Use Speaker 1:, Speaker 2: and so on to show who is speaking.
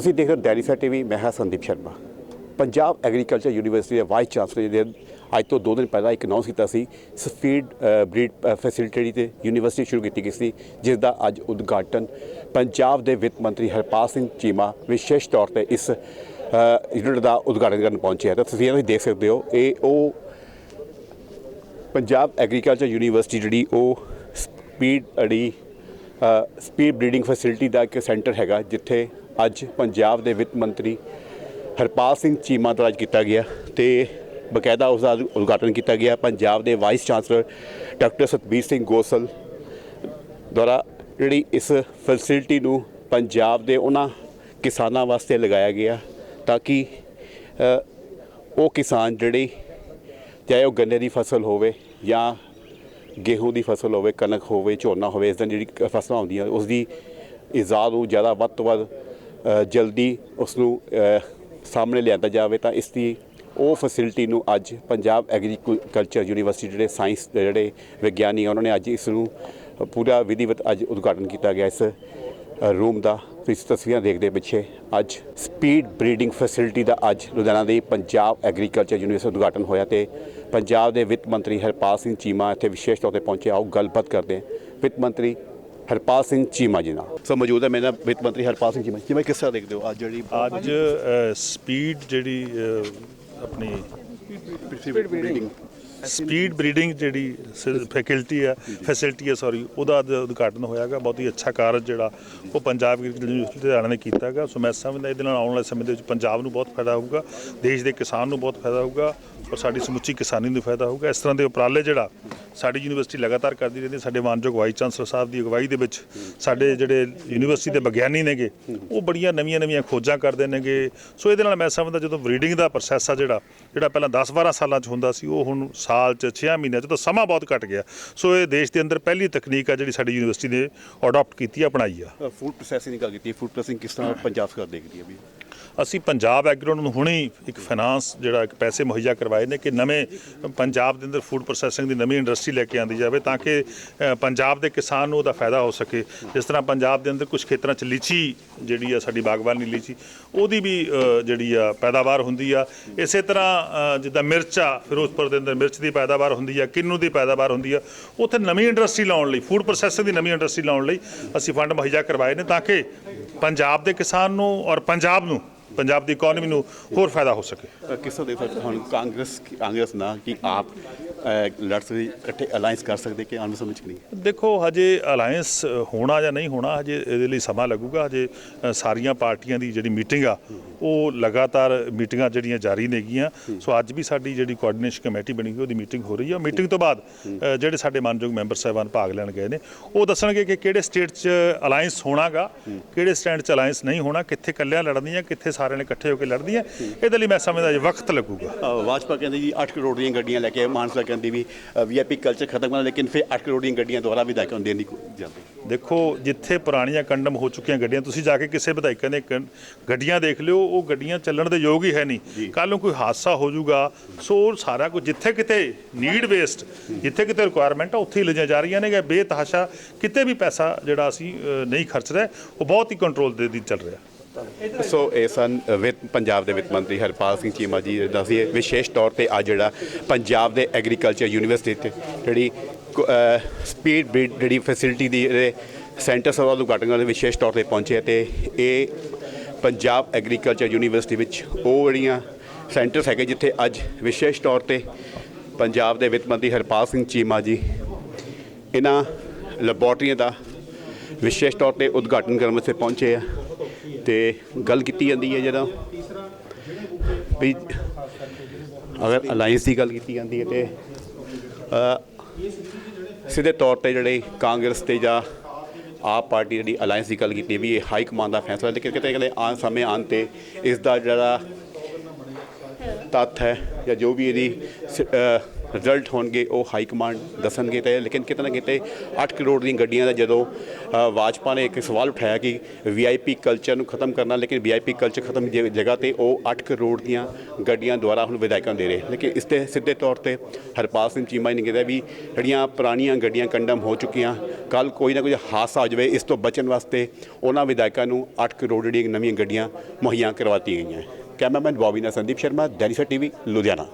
Speaker 1: ਤੁਸੀਂ ਦੇਖ ਰਹੇ ਹੋ ਡੈਲੀ ਸਾ ਟੀਵੀ, ਮੈਂ ਹਾਂ ਸੰਦੀਪ ਸ਼ਰਮਾ। ਪੰਜਾਬ ਐਗਰੀਕਲਚਰ ਯੂਨੀਵਰਸਿਟੀ ਦੇ ਵਾਈਸ ਚਾਂਸਲਰ ਜੀ ਨੇ, ਅੱਜ ਤੋਂ 2 ਦਿਨ ਪਹਿਲਾਂ ਇੱਕ ਅਨਾਉਂਸ ਕੀਤਾ ਸੀ ਸਪੀਡ ਬਰੀਡ ਫੈਸਿਲਿਟੀ ਤੇ ਯੂਨੀਵਰਸਿਟੀ ਸ਼ੁਰੂ ਕੀਤੀ ਗਈ ਸੀ ਜਿਸ ਦਾ ਅੱਜ ਉਦਘਾਟਨ ਪੰਜਾਬ ਦੇ ਵਿੱਤ ਮੰਤਰੀ ਹਰਪਾਲ ਸਿੰਘ ਚੀਮਾ ਵਿਸ਼ੇਸ਼ ਤੌਰ ਤੇ ਇਸ ਯੂਨਿਟ ਦਾ ਉਦਘਾਟਨ ਕਰਨ ਪਹੁੰਚੇ ਤਾਂ ਤੁਸੀਂ ਇਹ ਦੇਖ ਸਕਦੇ ਹੋ, ਇਹ ਉਹ ਪੰਜਾਬ ਐਗਰੀਕਲਚਰ ਯੂਨੀਵਰਸਿਟੀ ਜਿਹੜੀ ਉਹ ਸਪੀਡ ਅੜੀ ਸਪੀਡ ਬਰੀਡਿੰਗ ਫੈਸਿਲਿਟੀ ਦਾ ਇੱਕ ਸੈਂਟਰ ਹੈਗਾ, ਜਿੱਥੇ ਅੱਜ ਪੰਜਾਬ ਦੇ ਵਿੱਤ ਮੰਤਰੀ ਹਰਪਾਲ ਸਿੰਘ ਚੀਮਾ ਦੁਆਰਾ ਕੀਤਾ ਗਿਆ ਤੇ ਬਕਾਇਦਾ ਉਸ ਦਾ ਉਦਘਾਟਨ ਕੀਤਾ ਗਿਆ। ਪੰਜਾਬ ਦੇ vice chancellor doctor Satbir Singh Gosal ਦੁਆਰਾ ਜਿਹੜੀ ਇਸ ਫੈਸਿਲਿਟੀ ਨੂੰ ਪੰਜਾਬ ਦੇ ਉਹਨਾਂ ਕਿਸਾਨਾਂ ਵਾਸਤੇ ਲਗਾਇਆ ਗਿਆ ਤਾਂ ਕਿ ਉਹ ਕਿਸਾਨ ਜਿਹੜੇ ਚਾਹੇ ਉਹ ਗੰਨੇ ਦੀ ਫਸਲ ਹੋਵੇ ਜਾਂ ਗੇਹੂੰ ਦੀ ਫਸਲ ਹੋਵੇ, ਕਣਕ ਹੋਵੇ, ਝੋਨਾ ਹੋਵੇ, ਇਸ ਦਿਨ ਜਿਹੜੀ ਕ- ਫਸਲਾਂ ਹੁੰਦੀਆਂ ਉਸ ਦੀ ਇਜਾਦ ਨੂੰ ਜ਼ਿਆਦਾ ਵੱਧ ਤੋਂ ਵੱਧ ਜਲਦੀ ਉਸ ਨੂੰ ਸਾਹਮਣੇ ਲਿਆਂਦਾ ਜਾਵੇ ਤਾਂ ਇਸ ਦੀ ਉਹ ਫੈਸਿਲਿਟੀ ਨੂੰ ਅੱਜ ਪੰਜਾਬ ਐਗਰੀਕਲਚਰ ਯੂਨੀਵਰਸਿਟੀ ਜਿਹੜੇ ਸਾਇੰਸ ਦੇ ਜਿਹੜੇ ਵਿਗਿਆਨੀ ਆ, ਉਹਨਾਂ ਨੇ ਅੱਜ ਇਸ ਨੂੰ ਪੂਰਾ ਵਿਧੀਵਤ ਅੱਜ ਉਦਘਾਟਨ ਕੀਤਾ ਗਿਆ ਇਸ ਰੂਮ ਦਾ। ਤੁਸੀਂ ਤਸਵੀਰਾਂ ਦੇਖਦੇ ਪਿੱਛੇ ਅੱਜ ਸਪੀਡ ਬਰੀਡਿੰਗ ਫੈਸਿਲਿਟੀ ਦਾ ਅੱਜ ਲੁਧਿਆਣਾ ਦੇ ਪੰਜਾਬ ਐਗਰੀਕਲਚਰ ਯੂਨੀਵਰਸਿਟੀ ਉਦਘਾਟਨ ਹੋਇਆ ਤੇ ਪੰਜਾਬ ਦੇ ਵਿੱਤ ਮੰਤਰੀ ਹਰਪਾਲ ਸਿੰਘ ਚੀਮਾ ਇੱਥੇ ਵਿਸ਼ੇਸ਼ ਤੌਰ ਤੇ ਪਹੁੰਚੇ। ਆਓ ਗੱਲਬਾਤ ਕਰਦੇ ਹਾਂ। ਵਿੱਤ ਮੰਤਰੀ ਹਰਪਾਲ ਸਿੰਘ ਚੀਮਾ ਜੀ ਨਾਲ। ਸੋ ਮੌਜੂਦ ਹੈ ਮੇਰੇ ਨਾਲ ਵਿੱਤ ਮੰਤਰੀ ਹਰਪਾਲ ਸਿੰਘ ਚੀਮਾ ਜਿਵੇਂ ਕਿਸ ਤਰ੍ਹਾਂ ਦੇਖਦੇ ਹੋ ਅੱਜ ਜਿਹੜੀ
Speaker 2: ਅੱਜ ਸਪੀਡ ਜਿਹੜੀ ਆਪਣੀ
Speaker 1: ਸਪੀਡ ਬਰੀਡਿੰਗ
Speaker 2: ਸਪੀਡ ਬਰੀਡਿੰਗ ਜਿਹੜੀ ਫੈਕਲਟੀ ਹੈ ਫੈਸਿਲਿਟੀ ਹੈ ਸੌਰੀ ਉਹਦਾ ਉਦਘਾਟਨ ਹੋਇਆਗਾ ਬਹੁਤ ਹੀ ਅੱਛਾ ਕਾਰਜ ਜਿਹੜਾ ਉਹ ਪੰਜਾਬ ਯੂਨੀਵਰਸਿਟੀ ਲੁਧਿਆਣਾ ਨੇ ਕੀਤਾਗਾ ਸੋ ਮੈਂ ਸਮਝਦਾ ਇਹਦੇ ਨਾਲ ਆਉਣ ਵਾਲੇ ਸਮੇਂ ਦੇ ਵਿੱਚ ਪੰਜਾਬ ਨੂੰ ਬਹੁਤ ਫਾਇਦਾ ਹੋਊਗਾ ਦੇਸ਼ ਦੇ ਕਿਸਾਨ ਨੂੰ ਬਹੁਤ ਫਾਇਦਾ ਹੋਊਗਾ। ਔਰ ਸਾਡੀ ਸਮੁੱਚੀ ਕਿਸਾਨੀ ਨੂੰ ਫਾਇਦਾ ਹੋਊਗਾ। ਇਸ ਤਰ੍ਹਾਂ ਦੇ ਉਪਰਾਲੇ ਜਿਹੜਾ ਸਾਡੀ ਯੂਨੀਵਰਸਿਟੀ ਲਗਾਤਾਰ ਕਰਦੀ ਰਹਿੰਦੀ ਸਾਡੇ ਮਾਨਯੋਗ ਵਾਈਸ ਚਾਂਸਲਰ ਸਾਹਿਬ ਦੀ ਅਗਵਾਈ ਦੇ ਵਿੱਚ ਸਾਡੇ ਜਿਹੜੇ ਯੂਨੀਵਰਸਿਟੀ ਦੇ ਵਿਗਿਆਨੀ ਨੇਗੇ, ਉਹ ਬੜੀਆਂ ਨਵੀਆਂ ਨਵੀਆਂ ਖੋਜਾਂ ਕਰਦੇ ਨੇਗੇ। ਸੋ ਇਹਦੇ ਨਾਲ ਮੈਂ ਸਮਝਦਾ ਜਦੋਂ ਬਰੀਡਿੰਗ ਦਾ ਪ੍ਰੋਸੈਸ ਆ ਜਿਹੜਾ ਜਿਹੜਾ ਪਹਿਲਾਂ 10-12 ਸਾਲਾਂ 'ਚ ਹੁੰਦਾ ਸੀ, ਉਹ ਹੁਣ ਸਾਲ 'ਚ 6 ਮਹੀਨਿਆਂ 'ਚ ਤਾਂ ਸਮਾਂ ਬਹੁਤ ਘਟ ਗਿਆ। ਸੋ ਇਹ ਦੇਸ਼ ਦੇ ਅੰਦਰ ਪਹਿਲੀ ਤਕਨੀਕ ਆ ਜਿਹੜੀ ਸਾਡੀ ਯੂਨੀਵਰਸਿਟੀ ਨੇ ਅਡਾਪਟ ਕੀਤੀ ਆ, ਅਪਣਾਈ ਆ।
Speaker 1: ਫੂਡ ਪ੍ਰੋਸੈਸਿੰਗ ਦੀ ਗੱਲ ਕੀਤੀ ਫੂਡ ਪ੍ਰੋਸੈਸਿੰਗ ਕਿਸ ਤਰ੍ਹਾਂ ਪੰਜਾਬ ਸਰਕਾਰ ਦੇਖਦੀ ਹੈ ਵੀ?
Speaker 2: ਅਸੀਂ ਪੰਜਾਬ ਐਗਰੋ ਨੂੰ ਹੁਣੇ ਇੱਕ ਫਾਈਨਾਂਸ ਜਿਹੜਾ ਇੱਕ ਪੈਸੇ ਮੁਹੱਈਆ ਕਰਵਾਏ ਨੇ ਕਿ ਨਵੇਂ ਪੰਜਾਬ ਦੇ ਅੰਦਰ ਫੂਡ ਪ੍ਰੋਸੈਸਿੰਗ ਦੀ ਨਵੀਂ ਇੰਡਸਟਰੀ ਲੈ ਕੇ ਆਂਦੀ ਜਾਵੇ ਤਾਂ ਕਿ ਪੰਜਾਬ ਦੇ ਕਿਸਾਨ ਨੂੰ ਉਹਦਾ ਫਾਇਦਾ ਹੋ ਸਕੇ। ਜਿਸ ਤਰ੍ਹਾਂ ਪੰਜਾਬ ਦੇ ਅੰਦਰ ਕੁਝ ਖੇਤਰਾਂ 'ਚ ਲੀਚੀ ਜਿਹੜੀ ਆ ਸਾਡੀ ਬਾਗਬਾਨੀ ਲੀਚੀ, ਉਹਦੀ ਵੀ ਜਿਹੜੀ ਆ ਪੈਦਾਵਾਰ ਹੁੰਦੀ ਆ। ਇਸੇ ਤਰ੍ਹਾਂ ਜਿੱਦਾਂ ਮਿਰਚ ਆ, ਫਿਰੋਜ਼ਪੁਰ ਦੇ ਅੰਦਰ ਮਿਰਚ ਦੀ ਪੈਦਾਵਾਰ ਹੁੰਦੀ ਆ, ਕਿੰਨੂ ਦੀ ਪੈਦਾਵਾਰ ਹੁੰਦੀ ਆ, ਉੱਥੇ ਨਵੀਂ ਇੰਡਸਟਰੀ ਲਾਉਣ ਲਈ ਫੂਡ ਪ੍ਰੋਸੈਸਿੰਗ ਦੀ ਨਵੀਂ ਇੰਡਸਟਰੀ ਲਾਉਣ ਲਈ ਅਸੀਂ ਫੰਡ ਮੁਹੱਈਆ ਕਰਵਾਏ ਨੇ ਤਾਂ ਕਿ ਪੰਜਾਬ ਦੇ ਕਿਸਾਨ ਨੂੰ ਔਰ ਪੰਜਾਬ ਨੂੰ ਪੰਜਾਬ ਦੀ ਇਕਨੋਮੀ ਨੂੰ ਹੋਰ ਫਾਇਦਾ ਹੋ ਸਕੇ।
Speaker 1: ਅ, ਕਿਸ ਤਰ੍ਹਾਂ ਦੇ ਸਕਦੇ ਹੁਣ ਕਾਂਗਰਸ ਕਾਂਗਰਸ ਨਾ ਕਿ ਆਪ ਲੜ ਸਕਦੇ ਇਕੱਠੇ ਅਲਾਈਅੰਸ ਕਰ ਸਕਦੇ ਕਿ ਆਉਣ ਸਮਝ ਨਹੀਂ?
Speaker 2: ਦੇਖੋ ਹਜੇ ਅਲਾਈਅੰਸ ਹੋਣਾ ਜਾਂ ਨਹੀਂ ਹੋਣਾ ਹਜੇ ਇਹਦੇ ਲਈ ਸਮਾਂ ਲੱਗੂਗਾ। ਹਜੇ ਸਾਰੀਆਂ ਪਾਰਟੀਆਂ ਦੀ ਜਿਹੜੀ ਮੀਟਿੰਗ ਆ ਉਹ ਲਗਾਤਾਰ ਮੀਟਿੰਗਾਂ ਜਿਹੜੀਆਂ ਜਾਰੀ ਨੇਗੀਆਂ ਸੋ ਅੱਜ ਵੀ ਸਾਡੀ ਜਿਹੜੀ ਕੋਆਰਡੀਨੇਸ਼ਨ ਕਮੇਟੀ ਬਣੀ ਹੋਈ ਉਹਦੀ ਮੀਟਿੰਗ ਹੋ ਰਹੀ ਹੈ ਮੀਟਿੰਗ ਤੋਂ ਬਾਅਦ ਜਿਹੜੇ ਸਾਡੇ ਮਾਨਯੋਗ ਮੈਂਬਰ ਸਾਹਿਬਾਨ ਭਾਗ ਲੈਣ ਗਏ ਨੇ ਉਹ ਦੱਸਣਗੇ ਕਿ ਕਿਹੜੇ ਸਟੇਟ 'ਚ ਅਲਾਈਅੰਸ ਹੋਣਾਗਾ ਕਿਹੜੇ ਸਟੈਂਡ 'ਚ ਅਲਾਈਅੰਸ ਨਹੀਂ ਹੋਣਾ ਕਿੱਥੇ ਇਕੱਲਿਆਂ ਲੜਨੀਆਂ ਕਿੱਥੇ ਸਾਰਿਆਂ ਨੇ ਇਕੱਠੇ ਹੋ ਕੇ ਲੜਨੀਆਂ ਇਹਦੇ ਲਈ ਮੈਂ ਸਮਝਦਾ ਜੇ ਵਕਤ ਲੱਗੂਗਾ।
Speaker 1: ਅ, ਭਾਜਪਾ ਕਹਿੰਦੇ ਜੀ 8 ਕਰੋੜ ਦੀਆਂ ਗੱਡੀਆਂ ਲੈ ਕੇ ਆਏ ਮਾਨਸਾ ਕਹਿੰਦੀ ਵੀ ਵੀਆਈਪੀ ਕਲਚਰ ਖਤਮ ਕਰਨਾ ਲੇਕਿਨ ਫਿਰ 8 ਕਰੋੜ ਦੀਆਂ ਗੱਡੀਆਂ ਦੁਬਾਰਾ ਵੀ ਦਾਇਕਾਂ ਦੇਣ ਦੀ ਜਾਂਦੇ।
Speaker 2: ਦੇਖੋ ਜਿੱਥੇ ਪੁਰਾਣੀਆਂ ਕੰਡਮ ਹੋ ਚੁੱਕੀਆਂ ਗੱਡੀਆਂ ਤੁਸੀਂ ਜਾ ਕੇ ਕਿਸੇ ਵਿਧਾਇਕਾਂ ਦੇ ਗੱਡੀਆਂ ਦੇਖ ਲਿਓ ਉਹ ਗੱਡੀਆਂ ਚੱਲਣ ਦੇ ਯੋਗ ਹੀ ਹੈ ਨਹੀਂ। ਕੱਲ ਨੂੰ ਕੋਈ ਹਾਦਸਾ ਹੋ ਜਾਊਗਾ ਸੋ ਸਾਰਾ ਕੁਝ ਜਿੱਥੇ ਕਿਤੇ ਨੀਡ ਬੇਸਡ ਜਿੱਥੇ ਕਿਤੇ ਰਿਕੁਆਇਰਮੈਂਟ ਆ ਉੱਥੇ ਹੀ ਲਿਜਾਈਆਂ ਜਾ ਰਹੀਆਂ ਨੇ ਬੇਤਹਾਸ਼ਾ ਕਿਤੇ ਵੀ ਪੈਸਾ ਜਿਹੜਾ ਅਸੀਂ ਨਹੀਂ ਖਰਚ ਰਹੇ ਉਹ ਬਹੁਤ ਹੀ ਕੰਟਰੋਲ ਦੇ ਦੀ ਚੱਲ ਰਿਹਾ।
Speaker 1: ਸੋ ਇਹ ਸਨ ਵਿੱਤ, ਪੰਜਾਬ ਦੇ ਵਿੱਤ ਮੰਤਰੀ ਹਰਪਾਲ ਸਿੰਘ ਚੀਮਾ ਜੀ ਦੱਸਿਏ ਵਿਸ਼ੇਸ਼ ਤੌਰ ਤੇ ਅੱਜ ਜਿਹੜਾ ਪੰਜਾਬ ਦੇ ਐਗਰੀਕਲਚਰ ਯੂਨੀਵਰਸਿਟੀ ਤੇ ਜਿਹੜੀ ਸਪੀਡ ਬ੍ਰੀਡ, ਜਿਹੜੀ ਫੈਸਿਲਿਟੀ ਦੀ ਸੈਂਟਰ ਸਭਾ ਦਾ ਉਦਘਾਟਨ ਕਰਨ ਲਈ ਵਿਸ਼ੇਸ਼ ਤੌਰ ਤੇ ਪਹੁੰਚੇ ਤੇ ਇਹ ਪੰਜਾਬ ਐਗਰੀਕਲਚਰ ਯੂਨੀਵਰਸਿਟੀ ਵਿੱਚ ਉਹ ਜਿਹੜੀਆਂ ਸੈਂਟਰਸ ਹੈਗੇ ਜਿੱਥੇ ਅੱਜ ਵਿਸ਼ੇਸ਼ ਤੌਰ ਤੇ ਪੰਜਾਬ ਦੇ ਵਿੱਤ ਮੰਤਰੀ ਹਰਪਾਲ ਸਿੰਘ ਚੀਮਾ ਜੀ, ਇਹਨਾਂ ਲੈਬੋਰਟਰੀਆਂ ਦਾ ਵਿਸ਼ੇਸ਼ ਤੌਰ ਤੇ ਉਦਘਾਟਨ ਕਰਨ ਵਾਸਤੇ ਪਹੁੰਚੇ ਆ। ਤੇ ਗੱਲ ਕੀਤੀ ਜਾਂਦੀ ਹੈ ਜਦੋਂ ਵੀ ਅਗਰ ਅਲਾਈਅੰਸ ਦੀ ਗੱਲ ਕੀਤੀ ਜਾਂਦੀ ਹੈ ਤੇ ਸਿੱਧੇ ਤੌਰ ਤੇ ਜਿਹੜੇ ਕਾਂਗਰਸ ਤੇ ਜਾਂ ਆਪ ਪਾਰਟੀ ਜਿਹੜੀ ਅਲਾਈਅੰਸ ਦੀ ਗੱਲ ਕੀਤੀ ਵੀ ਇਹ ਹਾਈ ਕਮਾਂਡ ਦਾ ਫੈਸਲਾ ਲੇਕਿਨ ਕਿਤੇ ਕਿਤੇ ਆਉਣ ਸਮੇਂ ਆਉਣ ਤੇ ਇਸ ਦਾ ਜਿਹੜਾ ਤੱਥ ਹੈ ਜਾਂ ਜੋ ਵੀ ਇਹਦੀ ਸ- ਰਿਜ਼ਲਟ ਹੋਣਗੇ, ਉਹ ਹਾਈ ਕਮਾਂਡ ਦੱਸਣਗੇ ਤੇ ਲੇਕਿਨ ਕਿਤੇ ਨਾ ਕਿਤੇ 8 ਕਰੋੜ ਦੀਆਂ ਗੱਡੀਆਂ ਦਾ ਜਦੋਂ ਵਾਜਪਾ ਨੇ ਇੱਕ ਸਵਾਲ ਉਠਾਇਆ ਕਿ ਵੀਆਈਪੀ ਕਲਚਰ ਨੂੰ ਖਤਮ ਕਰਨਾ, ਲੇਕਿਨ ਵੀਆਈਪੀ ਕਲਚਰ ਖਤਮ ਜ- ਜਗ੍ਹਾ ਤੇ ਉਹ 8 ਕਰੋੜ ਦੀਆਂ ਗੱਡੀਆਂ ਦੁਆਰਾ ਹੁਣ ਵਿਧਾਇਕਾਂ ਦੇ ਰਹੇ। ਲੇਕਿਨ ਇਸ ਤੇ ਸਿੱਧੇ ਤੌਰ ਤੇ ਹਰਪਾਲ ਸਿੰਘ ਚੀਮਾ ਨੇ ਕਿਹਾ ਵੀ ਜਿਹੜੀਆਂ ਪੁਰਾਣੀਆਂ ਗੱਡੀਆਂ ਕੰਡਮ ਹੋ ਚੁੱਕੀਆਂ ਕੱਲ ਕੋਈ ਨਾ ਕੋਈ ਹਾਦਸਾ ਹੋ ਜਾਵੇ, ਇਸ ਤੋਂ ਬਚਣ ਵਾਸਤੇ ਉਹਨਾਂ ਵਿਧਾਇਕਾਂ ਨੂੰ 8 ਕਰੋੜ ਜਿਹੜੀਆਂ ਨਵੀਆਂ ਗੱਡੀਆਂ ਮੁਹੱਈਆ ਕਰਵਾਤੀਆਂ ਗਈਆਂ। ਕੈਮਰਾਮੈਨ ਬੌਬੀ ਨਾਲ ਸੰਦੀਪ ਸ਼ਰਮਾ ਡੈਨੀਸਾ ਟੀਵੀ, ਲੁਧਿਆਣਾ।